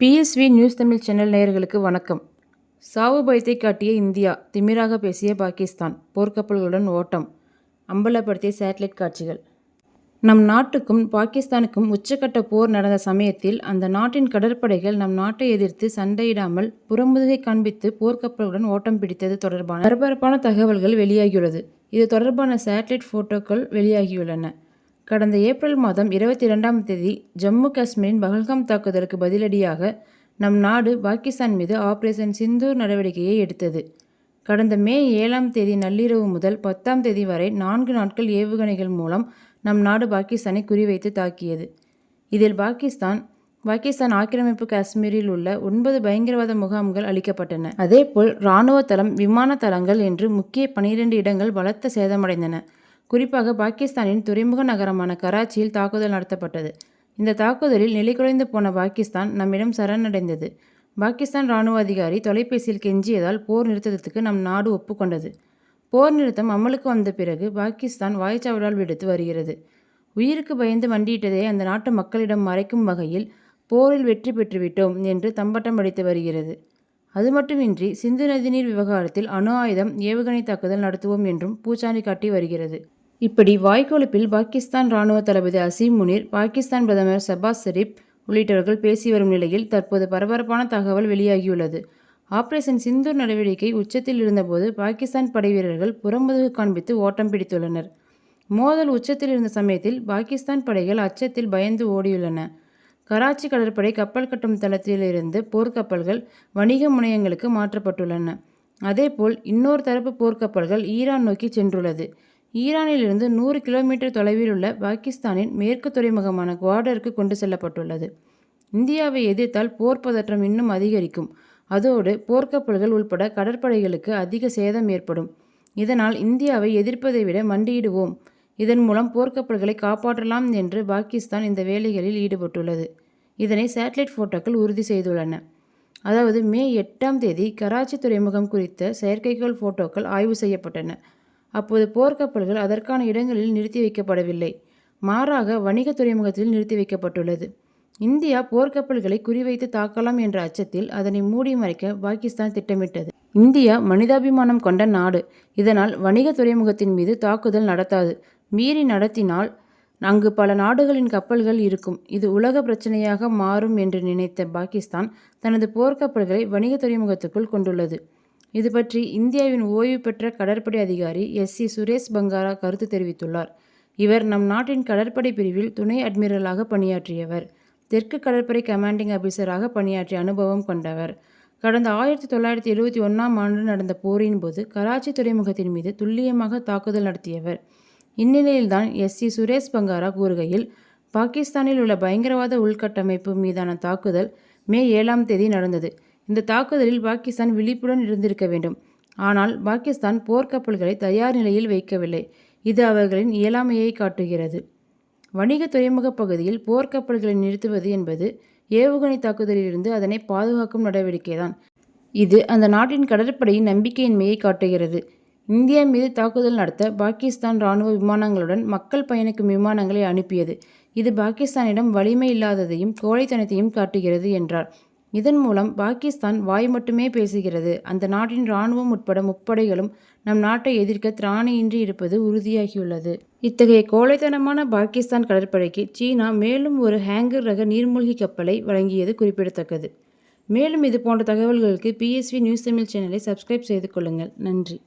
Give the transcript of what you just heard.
PSV news Tamil channel நேயர்களுக்கு வணக்கம். சாவு பயத்தை காட்டிய இந்தியா திமிராக பேசிய பாகிஸ்தான் போர்க்கப்பல்களுடன் ஓட்டம் அம்பலப்படுத்திய சேட்டலைட் காட்சிகள். நம் நாட்டுக்கும் பாகிஸ்தானுக்கும் உச்சக்கட்ட போர் நடந்த சமயத்தில் அந்த நாட்டின் கடற்படைகள் நம் நாட்டை எதிர்த்து சண்டையிடாமல் புறமுதுகை காண்பித்து போர்க்கப்பல்களுடன் ஓட்டம் பிடித்தது தொடர்பான பரபரப்பான தகவல்கள் வெளியாகியுள்ளது. இது தொடர்பான சேட்டலைட் போட்டோக்கள் வெளியாகியுள்ளன. கடந்த ஏப்ரல் மாதம் இருபத்தி இரண்டாம் தேதி ஜம்மு காஷ்மீரின் பகல்காம் தாக்குதலுக்கு பதிலடியாக நம் நாடு பாகிஸ்தான் மீது ஆபரேஷன் சிந்தூர் நடவடிக்கையை எடுத்தது. கடந்த மே ஏழாம் தேதி நள்ளிரவு முதல் பத்தாம் தேதி வரை நான்கு நாட்கள் ஏவுகணைகள் மூலம் நம் நாடு பாகிஸ்தானை குறிவைத்து தாக்கியது. இதில் பாகிஸ்தான் பாகிஸ்தான் ஆக்கிரமிப்பு காஷ்மீரில் உள்ள ஒன்பது பயங்கரவாத முகாம்கள் அளிக்கப்பட்டன அதேபோல் இராணுவ தளம் விமான தளங்கள் என்று முக்கிய பனிரெண்டு இடங்கள் பலத்த சேதமடைந்தன. குறிப்பாக பாகிஸ்தானின் துறைமுக நகரமான கராச்சியில் தாக்குதல் நடத்தப்பட்டது. இந்த தாக்குதலில் நிலைகுலைந்து போன பாகிஸ்தான் நம்மிடம் சரணடைந்தது. பாகிஸ்தான் இராணுவ அதிகாரி தொலைபேசியில் கெஞ்சியதால் போர் நிறுத்தத்துக்கு நம் நாடு ஒப்புக்கொண்டது. போர் நிறுத்தம் அமலுக்கு வந்த பிறகு பாகிஸ்தான் வாய்ச்சாவடால் விடுத்து வருகிறது. உயிருக்கு பயந்து மண்டியிட்டதை அந்த நாட்டு மக்களிடம் மறைக்கும் வகையில் போரில் வெற்றி பெற்றுவிட்டோம் என்று தம்பட்டம் அடித்து வருகிறது. அது மட்டுமின்றி சிந்து நதிநீர் விவகாரத்தில் அணு ஆயுதம் ஏவுகணை தாக்குதல் நடத்துவோம் என்றும் பூச்சாண்டி காட்டி வருகிறது. இப்படி வாய்க்கொழுப்பில் பாகிஸ்தான் ராணுவ தளபதி அசீம் முனீர் பாகிஸ்தான் பிரதமர் சபாஸ் ஷெரீப் உள்ளிட்டவர்கள் பேசி வரும் நிலையில் தற்போது பரபரப்பான தகவல் வெளியாகியுள்ளது. ஆபரேஷன் சிந்தூர் நடவடிக்கை உச்சத்தில் இருந்தபோது பாகிஸ்தான் படை வீரர்கள் புறமுதுகு காண்பித்து ஓட்டம் பிடித்துள்ளனர். மோதல் உச்சத்தில் இருந்த சமயத்தில் பாகிஸ்தான் படைகள் அச்சத்தில் பயந்து ஓடியுள்ளன. கராச்சி கடற்படை கப்பல் கட்டும் தளத்திலிருந்து போர்க்கப்பல்கள் வணிக முனையங்களுக்கு மாற்றப்பட்டுள்ளன. அதேபோல் இன்னொரு தரப்பு போர்க்கப்பல்கள் ஈரான் நோக்கி சென்றுள்ளது. ஈரானிலிருந்து நூறு கிலோமீட்டர் தொலைவில் உள்ள பாகிஸ்தானின் மேற்கு துறைமுகமான குவாடருக்கு கொண்டு செல்லப்பட்டுள்ளது. இந்தியாவை எதிர்த்தால் போர் பதற்றம் இன்னும் அதிகரிக்கும். அதோடு போர்க்கப்பல்கள் உள்பட கடற்படைகளுக்கு அதிக சேதம் ஏற்படும். இதனால் இந்தியாவை எதிர்ப்பதை விட மண்டியிடுவோம். இதன் மூலம் போர்க்கப்பல்களை காப்பாற்றலாம் என்று பாகிஸ்தான் இந்த வேலைகளில் ஈடுபட்டுள்ளது. இதனை சேட்டலைட் போட்டோக்கள் உறுதி செய்துள்ளன. அதாவது மே எட்டாம் தேதி கராச்சி துறைமுகம் குறித்த செயற்கைக்கோள் போட்டோக்கள் ஆய்வு செய்யப்பட்டன. அப்போது போர்க்கப்பல்கள் அதற்கான இடங்களில் நிறுத்தி வைக்கப்படவில்லை. மாறாக வணிக துறைமுகத்தில் நிறுத்தி வைக்கப்பட்டுள்ளது. இந்தியா போர்க்கப்பல்களை குறிவைத்து தாக்கலாம் என்ற அச்சத்தில் அதனை மூடி மறைக்க பாகிஸ்தான் திட்டமிட்டது. இந்தியா மனிதாபிமானம் கொண்ட நாடு. இதனால் வணிக துறைமுகத்தின் மீது தாக்குதல் நடத்தாது. மீறி நடத்தினால் அங்கு பல நாடுகளின் கப்பல்கள் இருக்கும். இது உலக பிரச்சனையாக மாறும் என்று நினைத்த பாகிஸ்தான் தனது போர்க்கப்பல்களை வணிக துறைமுகத்துக்குள் கொண்டுள்ளது. இது பற்றி இந்தியாவின் ஓய்வு பெற்ற கடற்படை அதிகாரி எஸ் சி சுரேஷ் பங்காரா கருத்து தெரிவித்துள்ளார். இவர் நம் நாட்டின் கடற்படை பிரிவில் துணை அட்மிரலாக பணியாற்றியவர். தெற்கு கடற்படை கமாண்டிங் ஆபீசராக பணியாற்றிய அனுபவம் கொண்டவர். கடந்த ஆயிரத்தி தொள்ளாயிரத்தி எழுபத்தி ஒன்றாம் ஆண்டு நடந்த போரின் போது கராச்சி துறைமுகத்தின் மீது துல்லியமாக தாக்குதல் நடத்தியவர். இந்நிலையில்தான் எஸ் சி சுரேஷ் பங்காரா கூறுகையில் பாகிஸ்தானில் உள்ள பயங்கரவாத உள்கட்டமைப்பு மீதான தாக்குதல் மே ஏழாம் தேதி நடந்தது. இந்த தாக்குதலில் பாகிஸ்தான் விழிப்புடன் இருந்திருக்க வேண்டும். ஆனால் பாகிஸ்தான் போர்க்கப்பல்களை தயார் நிலையில் வைக்கவில்லை. இது அவர்களின் இயலாமையை காட்டுகிறது. வணிக துறைமுக பகுதியில் போர்க்கப்பல்களை நிறுத்துவது என்பது ஏவுகணை தாக்குதலிலிருந்து அதனை பாதுகாக்கும் நடவடிக்கைதான். இது அந்த நாட்டின் கடற்படையின் நம்பிக்கையின்மையை காட்டுகிறது. இந்தியா மீது தாக்குதல் நடத்த பாகிஸ்தான் இராணுவ விமானங்களுடன் மக்கள் பயணிக்கும் விமானங்களை அனுப்பியது. இது பாகிஸ்தானிடம் வலிமை இல்லாததையும் கோழைத்தனத்தையும் காட்டுகிறது என்றார். இதன் மூலம் பாகிஸ்தான் வாய் மட்டுமே பேசுகிறது. அந்த நாட்டின் இராணுவம் உட்பட முப்படைகளும் நம் நாட்டை எதிர்க்க திராணியின்றி இருப்பது உறுதியாகியுள்ளது. இத்தகைய கோழைத்தனமான பாகிஸ்தான் கடற்படைக்கு சீனா மேலும் ஒரு ஹேங்கர் ரக நீர்மூழ்கி கப்பலை வழங்கியது குறிப்பிடத்தக்கது. மேலும் இது போன்ற தகவல்களுக்கு பிஎஸ்வி நியூஸ் தமிழ் சேனலை சப்ஸ்கிரைப் செய்து கொள்ளுங்கள். நன்றி.